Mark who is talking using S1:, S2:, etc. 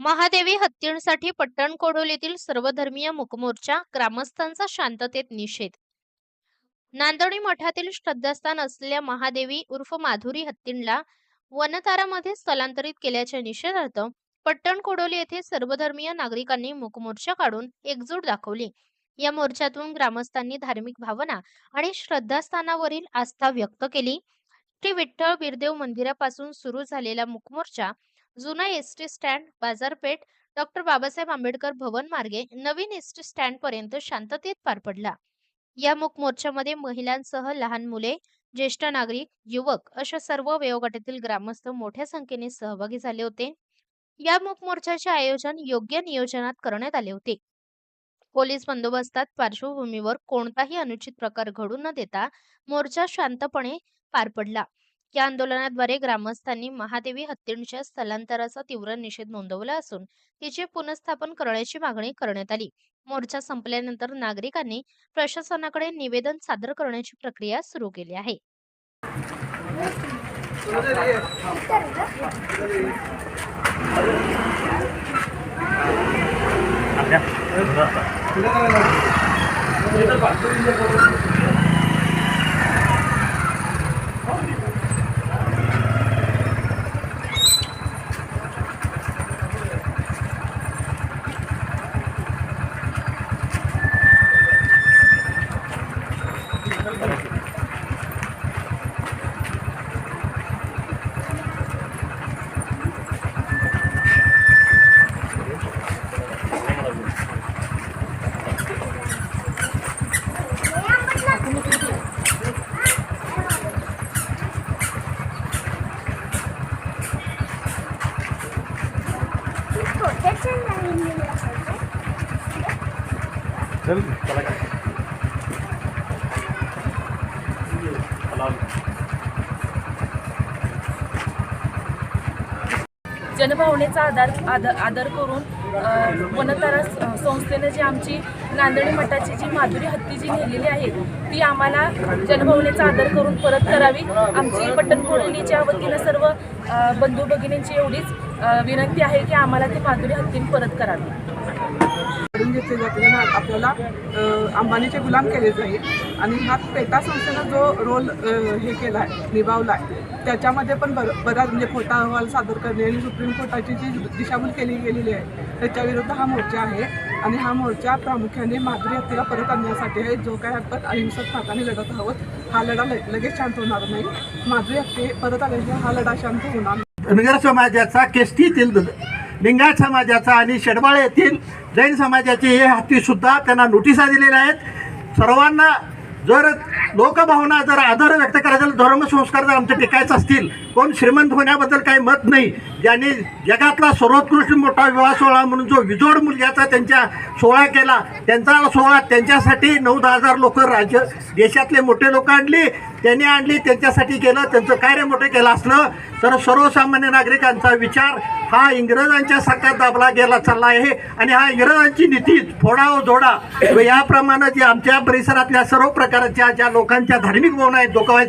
S1: महादेवी हत्तींसाठी पट्टण कोडोलीतील सर्वधर्मीय मुकमोर्चा ग्रामस्थांचा शांततेत निषेध. नांदणी मठातील श्रद्धास्थान असलेल्या महादेवी उर्फ माधुरी हत्तींला वनतारामध्ये स्थलांतरित केल्याच्या निषेधार्थ पट्टण कोडोली येथे सर्वधर्मीय नागरिकांनी मुकमोर्चा काढून एकजूट दाखवली. या मोर्चातून ग्रामस्थांनी धार्मिक भावना आणि श्रद्धास्थानावरील आस्था व्यक्त केली. श्री विठ्ठल बिरदेव मंदिरापासून सुरू झालेला मुकमोर्चा जुना एस टी स्टँड बाजारपेठ डॉक्टर बाबासाहेब आंबेडकर भवन मार्गे नवीन एस टी स्टँड पर्यंत शांततेत पार पडला. या मूक मोर्चामध्ये महिलांसह लहान मुले ज्येष्ठ नागरिक युवक अशा सर्व वयोगटातील ग्रामस्थ मोठ्या संख्येने सहभागी झाले होते. या मूक मोर्चाचे आयोजन योग्य नियोजनात करण्यात आले होते. पोलीस बंदोबस्तात पार्श्वभूमीवर कोणताही अनुचित प्रकार घडू न देता मोर्चा शांतपणे पार पडला. या आंदोलनाद्वारे ग्रामस्थांनी महादेवी हत्तींच्या स्थलांतराचा तीव्र निषेध नोंदवला असून तिचे पुनर्स्थापन करण्याची मागणी करण्यात आली. मोर्चा संपल्यानंतर नागरिकांनी प्रशासनाकडे निवेदन सादर करण्याची प्रक्रिया सुरू केली आहे.
S2: जनभावनेचा आधार आदर आदर करून वनतारा संस्थेनं जी आमची नांदणी मठाची जी माधुरी हत्ती जी नेलेली आहे ती आम्हाला जनभावनेचा आदर करून परत करावी. आमची पट्टण कोळीच्या वतीनं सर्व बंधू भगिनींची एवढीच विनंती आहे की आम्हाला ती माधुरी हत्तीन परत करावी.
S3: काढून घेतले जाते. ना आपल्याला अंबानीचे गुलाम केले जाईल. आणि हा पेटा संस्थेनं जो रोल हे केला आहे निभावला आहे त्याच्यामध्ये पण बर बराच म्हणजे खोटा अहवाल सादर करणे आणि सुप्रीम कोर्टाची जी दिशाभूल केली गेलेली आहे त्याच्या विरुद्ध हा मोर्चा आहे. आणि हा मोर्चा प्रामुख्याने माधुरी हत्तीला परत आणण्यासाठी आहे. जो काय आपण अहिंसक मार्गाने लढत आहोत हा लढा लगेच शांत होणार नाही. माधुरी हत्ती परत आल्याशिवाय हा लढा शांत होणार
S4: धनगर समाजाचा केस्टीतील लिंगायत समाजाचा आणि शेडबाळे येथील जैन समाजाचे हे हत्तीसुद्धा त्यांना नोटिसा दिलेल्या आहेत. सर्वांना जर लोकभावना जर आदर व्यक्त करायचा धर्मसंस्कार जर आमचे टिकायचे असतील कोण श्रीमंत होण्याबद्दल काही मत नाही. ज्याने जगातला सर्वोत्कृष्ट मोठा विवाह सोहळा म्हणून जो विजोड मुलग्याचा त्यांच्या सोहळा केला त्यांचा सोहळा त्यांच्यासाठी नऊ दहा हजार लोक राज्य देशातले मोठे लोक आणली. त्यांनी आणली त्यांच्यासाठी केलं त्यांचं कार्य मोठं केलं असलं तर सर्वसामान्य नागरिकांचा विचार हा इंग्रजांच्या सरकार दाबला गेला चालला आहे. आणि हा इंग्रजांची नीती फोडा जोडा. याप्रमाणे जे आमच्या परिसरातल्या सर्व प्रकारच्या ज्या लोकांच्या धार्मिक भावना आहेत दुखवायचं